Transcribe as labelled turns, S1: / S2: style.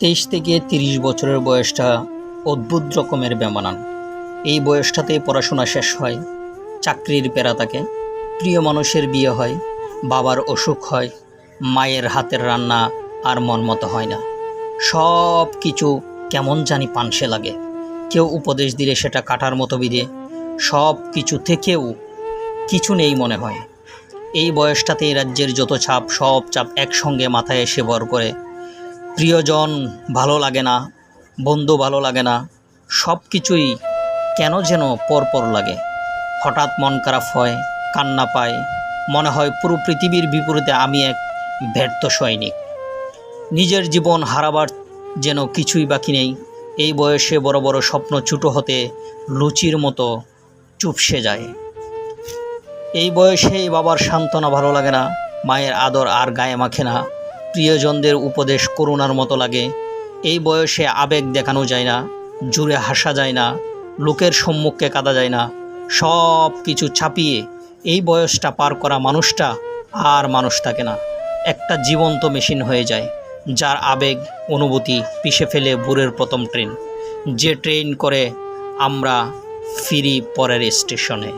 S1: তেইশ থেকে তিরিশ বছরের বয়সটা অদ্ভুত রকমের বেমানান। এই বয়সটাতে পড়াশোনা শেষ হয়, চাকরির পেরা থাকে, প্রিয় মানুষের বিয়ে হয়, বাবার অসুখ হয়, মায়ের হাতের রান্না আর মন মতো হয় না। সব কিছু কেমন জানি পানসে লাগে। কেউ উপদেশ দিলে সেটা কাটার মতো বিধে, সব কিছু থেকেও কিছু নেই মনে হয়। এই বয়সটাতে এই রাজ্যের যত চাপ, সব চাপ একসঙ্গে মাথায় এসে ভর করে প্রিয়জন ভালো লাগে না, বন্ধু ভালো লাগে না, সব কিছুই কেন যেন পরপর লাগে। হঠাৎ মন খারাপ হয়, কান্না পায়, মনে হয় পুরো পৃথিবীর বিপরীতে আমি এক ব্যর্থ সৈনিক। নিজের জীবন হারাবার যেন কিছুই বাকি নেই, এই বয়সে বড় বড় স্বপ্ন ছোটো হতে লুচির মতো চুপসে যায়। এই বয়সে বাবার সান্ত্বনা ভালো লাগে না, মায়ের আদর আর গায়ে মাখে না প্রিয়জনদের উপদেশ করুণার মতো লাগে। এই বয়সে আবেগ দেখানো যায় না, জুড়ে হাসা যায় না, লোকের সম্মুখে কাঁদা যায় না। সব কিছু ছাপিয়ে এই বয়সটা পার করা মানুষটা আর মানুষ থাকে না। একটা জীবন্ত মেশিন হয়ে যায়, যার আবেগ, অনুভূতি পিষে ফেলে বুড়ের প্রথম ট্রেন। যে ট্রেন করে আমরা ফিরি পরের স্টেশনে।